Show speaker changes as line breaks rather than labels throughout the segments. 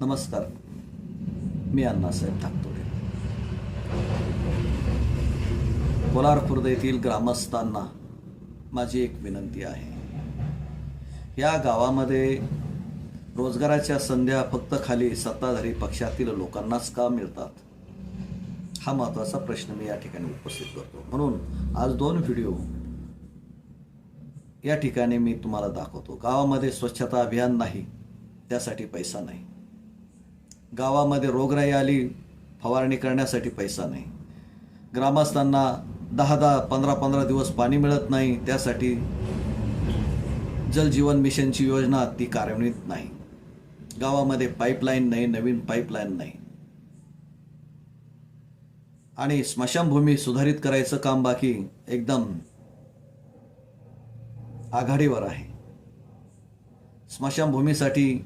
नमस्कार. मी अण्णासाहेब ठाकतोडे. कोलार खुर्द येथील ग्रामस्थांना माझी एक विनंती आहे. या गावामध्ये रोजगाराच्या संध्या फक्त खाली सत्ताधारी पक्षातील लोकांनाच का मिळतात? हा महत्त्वाचा प्रश्न मी या ठिकाणी उपस्थित करतो. म्हणून आज दोन व्हिडिओ या ठिकाणी मी तुम्हाला दाखवतो. गावामध्ये स्वच्छता अभियान नाही त्यासाठी पैसा नाही. गावामध्ये रोगराई आली फवारणी करण्यासाठी पैसा नाही. ग्रामस्थांना दहा दहा पंधरा पंधरा दिवस पाणी मिळत नाही त्यासाठी जल जीवन मिशनची योजना ती कार्यान्वित नाही. गावामध्ये पाईपलाईन नाही नवीन पाईपलाईन नाही. आणि स्मशानभूमी सुधारित करायचं काम बाकी एकदम आघाडीवर आहे. स्मशानभूमीसाठी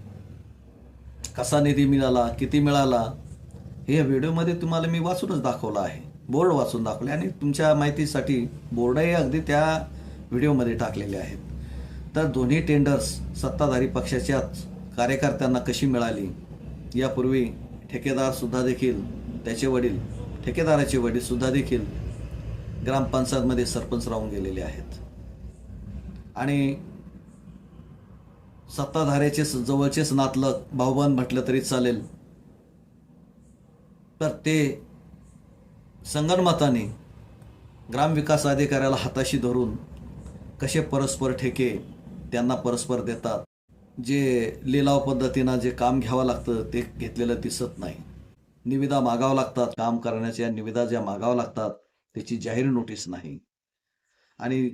कसा निधी मिळाला किती मिळाला हे व्हिडिओमध्ये तुम्हाला मी वाचूनच दाखवलं आहे. बोर्ड वाचून दाखवले आणि तुमच्या माहितीसाठी बोर्डही अगदी त्या व्हिडिओमध्ये टाकलेले आहेत. तर दोन्ही टेंडर्स सत्ताधारी पक्षाच्याच कार्यकर्त्यांना कशी मिळाली यापूर्वी ठेकेदारसुद्धा देखील त्याचे वडील ठेकेदाराचे वडीलसुद्धा देखील ग्रामपंचायतमध्ये सरपंच राहून गेलेले आहेत. आणि सत्ताधाऱ्याचे जवळचेच नातलग भाऊबंद म्हटलं तरी चालेल. तर ते संगणमताने ग्रामविकास अधिकाऱ्याला हाताशी धरून कसे परस्पर ठेके त्यांना परस्पर देतात जे लिलाव पद्धतीनं जे काम घ्यावं लागतं ते घेतलेलं दिसत नाही. निविदा मागावं लागतात काम करण्याच्या निविदा ज्या मागावं लागतात त्याची जाहीर नोटीस नाही. आणि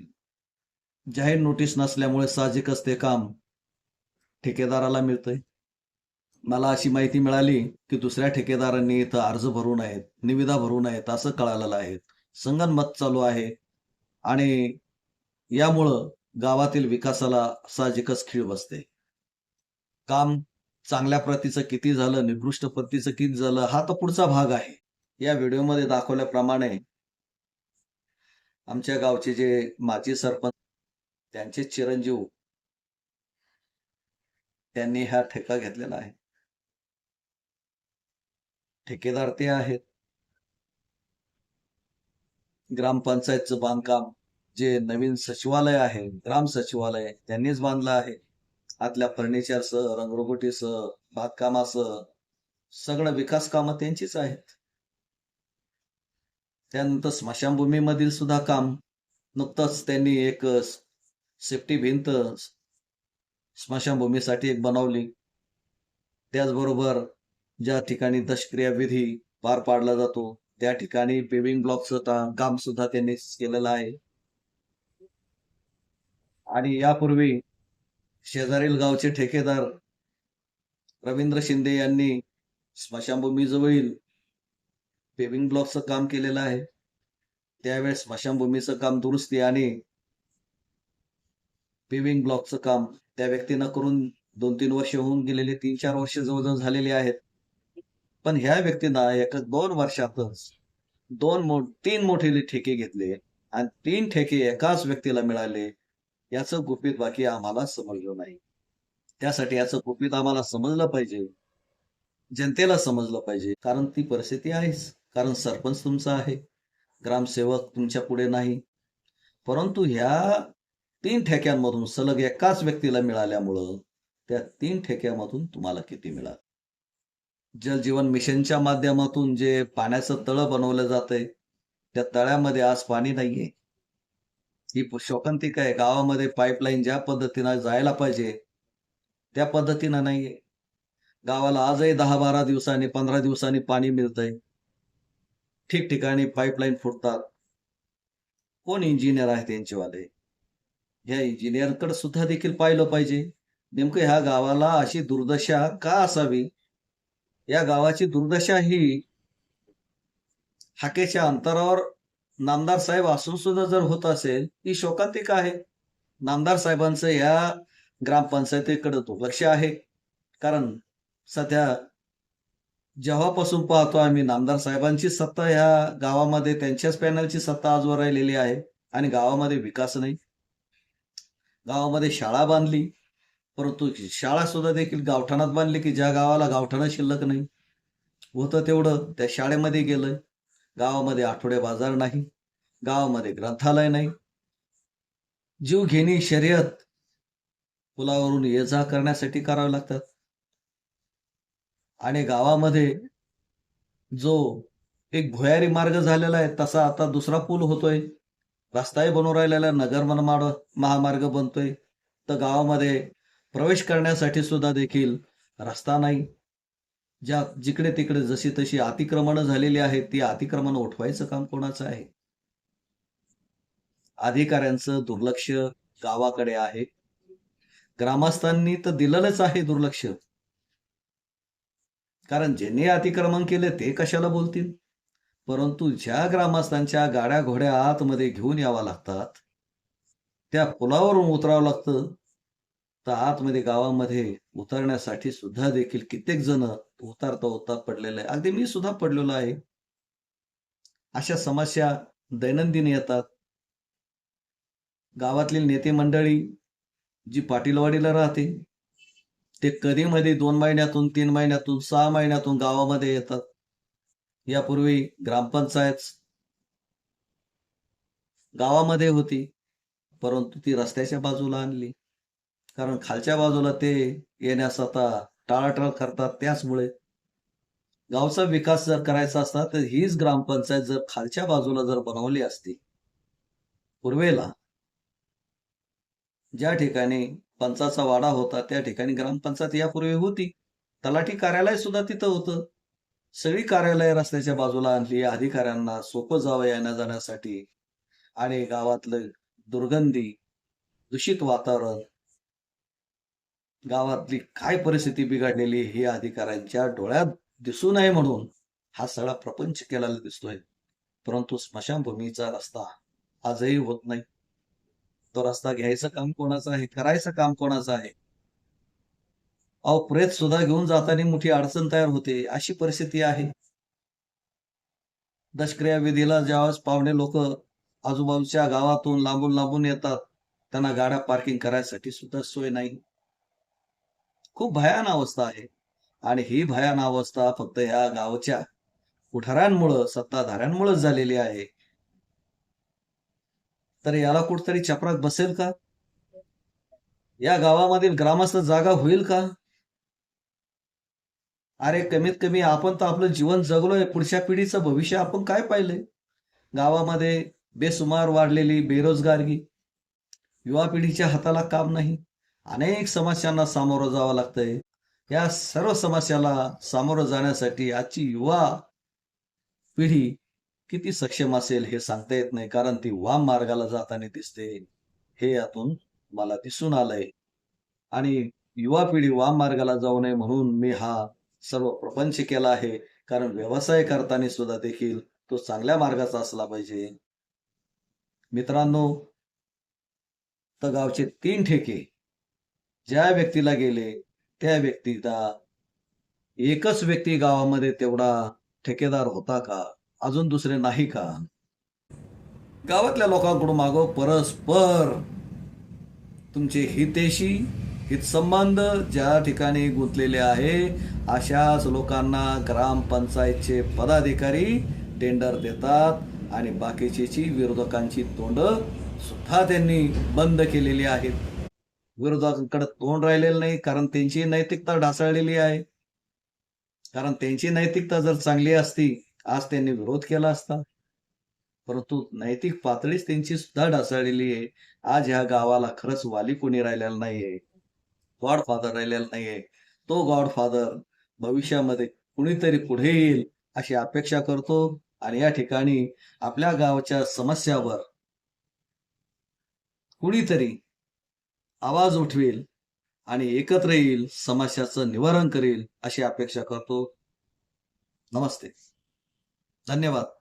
जाहीर नोटीस नसल्यामुळे साहजिकच ते काम ठेकेदाराला मिळतंय. मला अशी माहिती मिळाली की दुसऱ्या ठेकेदारांनी इथं अर्ज भरून आहेत निविदा भरून आहेत असं कळालेलं आहे. संगनमत चालू आहे आणि यामुळं गावातील विकासाला साहजिकच खीळ बसते. काम चांगल्या प्रतीचं किती झालं निकृष्ट प्रतीचं किती झालं हा तर पुढचा भाग आहे. या व्हिडिओमध्ये दाखवल्याप्रमाणे आमच्या गावचे जे माजी सरपंच त्यांचे चिरंजीव त्यांनी हा ठेका घेतलेला आहे. ठेकेदार ते आहेत. ग्रामपंचायतचं बांधकाम जे नवीन सचिवालय आहे ग्राम सचिवालय त्यांनीच बांधलं आहे. आतल्या फर्निचरसह रंगरोगोटीसह बांधकामासह सगळं विकास कामं त्यांचीच आहेत. त्यानंतर स्मशानभूमीमधील सुद्धा काम नुकतंच त्यांनी एक सेफ्टी भिंत स्मशानभूमीसाठी एक बनवली. त्याचबरोबर ज्या ठिकाणी दशक्रियाविधी पार पाडला जातो त्या ठिकाणी पेविंग ब्लॉकचं काम सुद्धा त्यांनी केलेलं आहे. आणि यापूर्वी शेजारील गावचे ठेकेदार रवींद्र शिंदे यांनी स्मशानभूमीजवळील पेविंग ब्लॉकचं काम केलेलं आहे. त्यावेळेस स्मशानभूमीचं काम दुरुस्ती आणि पेविंग ब्लॉकचं काम त्या व्यक्तीनं करून दोन तीन वर्ष होऊन गेलेले तीन चार वर्ष जवळजवळ झालेले आहेत. पण ह्या व्यक्तीनं एक दोन वर्षातच दोन मो तीन मोठे ठेके घेतले आणि तीन ठेके एकाच व्यक्तीला मिळाले याचं गुपित बाकी आम्हाला समजलं नाही. त्यासाठी याचं गुपित आम्हाला समजलं पाहिजे. जनतेला समजलं पाहिजे. कारण ती परिस्थिती आहेच. कारण सरपंच तुमचा आहे. ग्रामसेवक तुमच्यापुढे नाही. परंतु ह्या तीन ठेक्यांमधून सलग एकाच व्यक्तीला मिळाल्यामुळं त्या तीन ठेक्यामधून तुम्हाला किती मिळाल? जल जीवन मिशनच्या माध्यमातून जे पाण्याचं तळं बनवलं जातंय त्या तळ्यामध्ये आज पाणी नाहीये. ही शोकांतिक आहे. गावामध्ये पाईपलाईन ज्या पद्धतीनं जायला पाहिजे त्या पद्धतीनं नाहीये. गावाला आजही दहा बारा दिवसांनी पंधरा दिवसांनी पाणी मिळतंय. ठिकठिकाणी पाईपलाईन फुटतात. कोण इंजिनियर आहे त्यांचेवाले? ह्या इंजिनियरकडे सुद्धा देखील पाहिलं पाहिजे. नेमकं ह्या गावाला अशी दुर्दशा का असावी? या गावाची दुर्दशा ही हाकेच्या अंतरावर नामदार साहेब असून सुद्धा जर होत असेल ही शोकांतिक आहे. नामदार साहेबांचं या ग्रामपंचायतीकडे दुर्लक्ष आहे. कारण सध्या जेव्हापासून पाहतो आम्ही नामदार साहेबांची सत्ता ह्या गावामध्ये त्यांच्याच पॅनलची सत्ता आजवर राहिलेली आहे. आणि गावामध्ये विकास नाही. गावामध्ये शाळा बांधली. परंतु शाळा सुद्धा देखील गावठाणात बांधली की ज्या गावाला गावठाणा शिल्लक नाही होतं तेवढं त्या शाळेमध्ये गेलं. गावामध्ये आठवडे बाजार नाही गावामध्ये ग्रंथालय नाही. जीव घेणी शर्यत पुलावरून ये जा करण्यासाठी करावे लागतात. आणि गावामध्ये जो एक भुयारी मार्ग झालेला आहे तसा आता दुसरा पूल होतोय. रस्ताही बनवून राहिलेला नगर मनमाड महामार्ग बनतोय. तर गावामध्ये प्रवेश करण्यासाठी सुद्धा देखील रस्ता नाही. ज्या जिकडे तिकडे जशी तशी अतिक्रमणं झालेली आहेत ती अतिक्रमण उठवायचं काम कोणाचं आहे? अधिकाऱ्यांचं दुर्लक्ष गावाकडे आहे. ग्रामस्थांनी तर दिलेलंच आहे दुर्लक्ष. कारण ज्यांनी अतिक्रमण केले ते कशाला बोलतील? परंतु ज्या ग्रामस्थांच्या गाड्या घोड्या आतमध्ये घेऊन याव्या लागतात त्या पुलावरून उतरावं लागतं तर आतमध्ये गावामध्ये उतरण्यासाठी सुद्धा देखील कित्येक जण उतरता उतार पडलेले आहे अगदी मी सुद्धा पडलेलो आहे. अशा समस्या दैनंदिन येतात. गावातील नेते मंडळी जी पाटीलवाडीला राहते ते कधी मध्ये दोन महिन्यातून तीन महिन्यातून सहा महिन्यातून गावामध्ये येतात. यापूर्वी ग्रामपंचायत गावामध्ये होती परंतु ती रस्त्याच्या बाजूला आणली. कारण खालच्या बाजूला ते येण्यास आता टाळाटाळ करतात त्याचमुळे गावचा विकास जर करायचा असता तर हीच ग्रामपंचायत जर खालच्या बाजूला जर बनवली असती पूर्वेला ज्या ठिकाणी पंचाचा वाडा होता त्या ठिकाणी ग्रामपंचायत यापूर्वी होती. तलाठी कार्यालय सुद्धा तिथं होतं. सगळी कार्यालय रस्त्याच्या बाजूला आणली अधिकाऱ्यांना सोपं जावं येण्या जाण्यासाठी आणि गावातलं दुर्गंधी दूषित वातावरण गावातली काय परिस्थिती बिघडलेली ही अधिकाऱ्यांच्या डोळ्यात दिसू नये म्हणून हा सगळा प्रपंच केलेला दिसतोय. परंतु स्मशानभूमीचा रस्ता आजही होत नाही. तो रस्ता घ्यायचं काम कोणाचं आहे करायचं काम कोणाचं आहे? अहो प्रेत सुद्धा घेऊन जाताना मोठी अडचण तयार होते. अशी परिस्थिती आहे. दशक्रिया विधीला ज्यावेळेस पाहुणे लोक आजूबाजूच्या गावातून लांबून लांबून येतात त्यांना गाड्या पार्किंग करायसाठी सुद्धा सोय नाही. खूप भयान अवस्था आहे. आणि ही भयान अवस्था फक्त ह्या गावच्या पुढाऱ्यांमुळं सत्ताधाऱ्यांमुळेच झालेली आहे. तर याला कुठतरी चपराक बसेल का? या गावामधील ग्रामस्थ जागा होईल का? अरे कमीत कमी आपण तर आपलं जीवन जगलोय पुढच्या पिढीचं भविष्य आपण काय पाहिलंय? गावामध्ये बेसुमार वाढलेली बेरोजगारी युवा पिढीच्या हाताला काम नाही. अनेक समस्यांना सामोरं जावं लागतंय. या सर्व समस्याला सामोरं जाण्यासाठी आजची युवा पिढी किती सक्षम असेल हे सांगता येत नाही कारण ती वाम मार्गाला जाताना दिसते. हे यातून मला दिसून आलंय. आणि युवा पिढी वाम मार्गाला जाऊ नये म्हणून मी हा सर्व प्रपंच केला आहे. कारण व्यवसाय करताना सुद्धा देखील तो चांगल्या मार्गाचा असला पाहिजे. मित्रांनो तर गावचे तीन ठेके ज्या व्यक्तीला गेले त्या व्यक्तीचा एकच व्यक्ती गावामध्ये तेवढा ठेकेदार होता का? अजून दुसरे नाही का? गावातल्या लोकांकडून मागो परस्पर तुमचे हितेशी हितसंबंध ज्या ठिकाणी गुंतलेले आहे अशाच लोकांना ग्रामपंचायतचे पदाधिकारी टेंडर देतात आणि बाकीची विरोधकांची तोंड सुद्धा त्यांनी बंद केलेली आहेत. विरोधकांकडे तोंड राहिलेलं नाही कारण त्यांची नैतिकता ढासळलेली आहे. कारण त्यांची नैतिकता जर चांगली असती आज त्यांनी विरोध केला असता. परंतु नैतिक पातळीच त्यांची सुद्धा ढासळलेली आहे. आज ह्या गावाला खरंच वाली कोणी राहिलेला नाहीये. गॉडफादर राहिलेला नाहीये. तो गॉडफादर भविष्यामध्ये कुणीतरी पुढे येईल अशी अपेक्षा करतो आणि या ठिकाणी आपल्या गावाच्या समस्यावर कुणीतरी आवाज उठवेल आणि एकत्र येईल समस्याचं निवारण करेल अशी अपेक्षा करतो. नमस्ते. धन्यवाद.